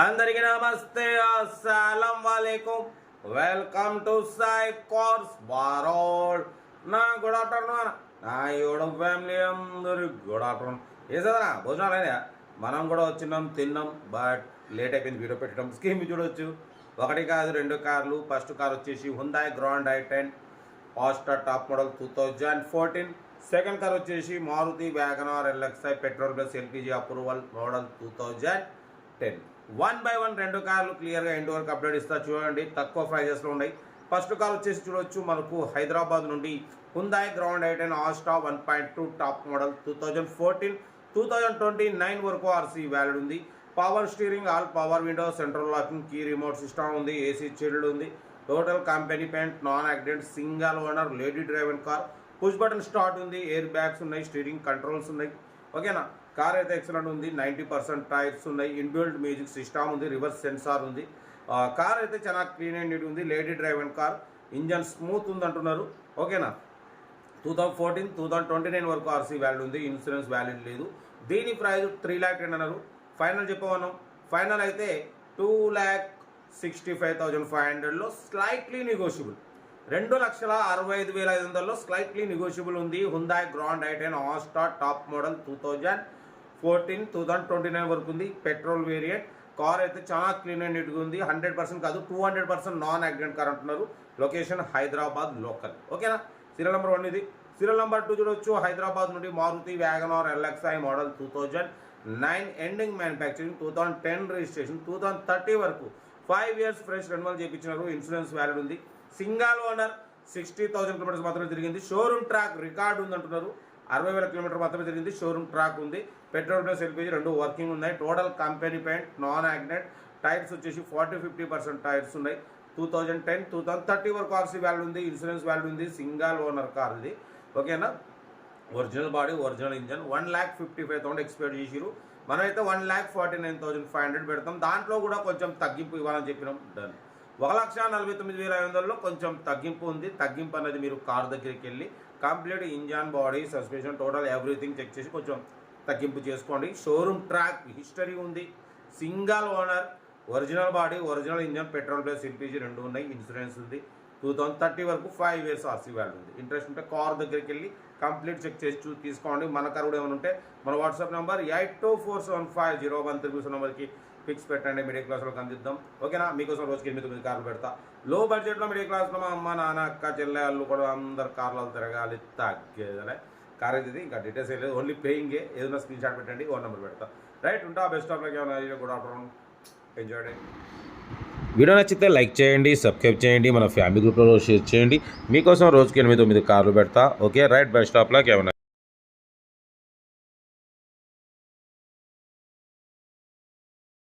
అందరికీ నమస్తే. అస్సలం వాలేకుం. వెల్కమ్ టు సాయి కోర్స్ బారోడ్ నా గుడ్ ఆఫ్టర్నూన్ నా యూట్యూబ్ ఫ్యామిలీ అందరి గుడ్ ఆఫ్టర్నూన్. ఏ సదరా? భోజనాలు అయినా మనం కూడా వచ్చినాం తిన్నాం బట్ లేట్ అయిపోయింది వీడియో పెట్టడం. స్కీమ్ చూడొచ్చు. ఒకటి కాదు రెండు కార్లు. ఫస్ట్ కార్ వచ్చేసి Hyundai grand i ten Asta top model two thousand fourteen second car వచ్చేసి Maruti Wagon R LXI petrol plus LPG approval model two thousand ten one by one రెండు కార్లు క్లియర్గా ఎండ్ వరకు అప్డేట్ ఇస్తా చూడండి. తక్కువ ప్రైజెస్లో ఉన్నాయి. ఫస్ట్ కార్ వచ్చేసి చూడొచ్చు మనకు హైదరాబాద్ నుండి Hyundai grand i ten asta one point two top model two thousand fourteen two thousand twenty nine వరకు ఆర్సీ వ్యాలిడ్ ఉంది. Power steering all power window central locking key remote system ఉంది AC chilled ఉంది. Total company paint non accident single owner lady driver car push button start ఉంది air bags ఉన్నాయి steering controls ఉన్నాయి. ఓకేనా? Car అయితే excellent ఉంది ninety percent tyres ఉన్నాయి inbuilt music system ఉంది రివర్స్ సెన్సార్ ఉంది. కార్ అయితే చాలా క్లీన్ అండ్ నీట్ ఉంది lady driven car engine smooth ఉంది అంటున్నారు. ఓకేనా? Two thousand fourteen two thousand twenty nine వరకు ఆర్సీ వ్యాలిడ్ ఉంది ఇన్సూరెన్స్ వ్యాలిడ్ లేదు. దీని ప్రైస్ త్రీ ల్యాక్ టెన్ అన్నారు. ఫైనల్ చెప్పమన్నాం. ఫైనల్ అయితే two lakh sixty five thousand five హండ్రెడ్లో స్లైట్లీ నెగోషియబుల్ రెండు లక్షల అరవై ఐదు వేల ఐదు వందల్లో స్లైట్లీ నెగోషియబుల్ ఉంది. Hyundai grand i ten Asta top model two thousand fourteen two thousand twenty nine వరకు ఉంది. పెట్రోల్ వేరియంట్ కార్ అయితే చాలా క్లీన్ అండ్ నీట్గా ఉంది. హండ్రెడ్ పర్సెంట్ కాదు two hundred percent non accident car అంటున్నారు లొకేషన్ హైదరాబాద్ లోకల్ ఓకేనా సీరియల్ నెంబర్ వన్ ఇది. సీరియల్ నెంబర్ టూ చూడొచ్చు. హైదరాబాద్ నుండి Maruti Wagon R LXI model two thousand nine ending manufacturing two thousand ten registration two thousand thirty వరకు. Five years fresh renewal చేయించినారు insurance valid ఉంది. Single owner sixty thousand kilometres మాత్రమే తిరిగింది. Showroom track record ఉంది అంటున్నారు అరవై వేల kilometre మాత్రమే తిరిగింది షోరూమ్ ట్రాక్ ఉంది. పెట్రోల్ ప్లస్ ఎల్పిజి రెండు వర్కింగ్ ఉన్నాయి. Total company paint non యాగ్నెట్. Tyres వచ్చేసి ఫార్టీ ఫిఫ్టీ పర్సెంట్ టైర్స్ ఉన్నాయి. Two thousand ten two thousand thirty వరకు ఆర్సీ వాల్యూ ఉంది ఇన్సూరెన్స్ వాల్యూ ఉంది సింగల్ ఓనర్ కార్ ఇది. ఓకేనా? Original body original engine. One lakh fifty five thousand expect చేసిరు మనమైతే one lakh forty nine thousand five hundred పెడతాం. దాంట్లో కూడా కొంచెం తగ్గింపు ఇవ్వాలని చెప్పినాం. డన్ ఒక లక్ష నలభై తొమ్మిది వేల ఐదు వందలలో కొంచెం తగ్గింపు ఉంది. తగ్గింపు అనేది మీరు కార్ దగ్గరికి వెళ్ళి complete engine body suspension total everything check చేసి కొంచెం తగ్గింపు చేసుకోండి. షోరూమ్ ట్రాక్ హిస్టరీ ఉంది. Single owner original body original engine petrol plus LPG రెండు ఉన్నాయి. ఇన్సూరెన్స్ ఉంది. టూ థౌసండ్ థర్టీ వరకు ఫైవ్ ఇయర్స్ ఆర్సీ వ్యాల్యూ ఉంది. ఇంట్రెస్ట్ ఉంటే కార్ దగ్గరికి వెళ్ళి కంప్లీట్ చెక్ చేసి చూసి తీసుకోండి. మన కరుడు కూడా ఏమైనా ఉంటే మన WhatsApp number eight two four seven five zero one three నెంబర్కి ఫిక్స్ పెట్టండి. మిడిల్ క్లాస్లోకి అందిద్దాం. ఓకేనా? మీకోసం రోజుకి ఎనిమిది తొమ్మిది కార్లు పెడతా. లో బడ్జెట్లో మిడిల్ క్లాస్లో మా అమ్మ నాన్న అక్క చెల్లె వాళ్ళు కూడా అందరు కార్లు తిరగాలి. తగ్గేదలే. కార్ అయితే ఇంకా డీటెయిల్స్ లేదు. ఓన్లీ పేయింగే ఏదైనా స్క్రీన్ షాట్ పెట్టండి. ఓన్ నెంబర్ పెడతా. రైట్ ఉంటా. బెస్ట్ ఆఫ్ లైక్ ఏమైనా good afternoon enjoy day video నచ్చితే లైక్ చేయండి సబ్స్క్రైబ్ చేయండి మన ఫ్యామిలీ గ్రూప్లో షేర్ చేయండి. మీకోసం రోజుకి ఎనిమిది తొమ్మిది కార్లు పెడతా. Okay right best of luck ఏమైనా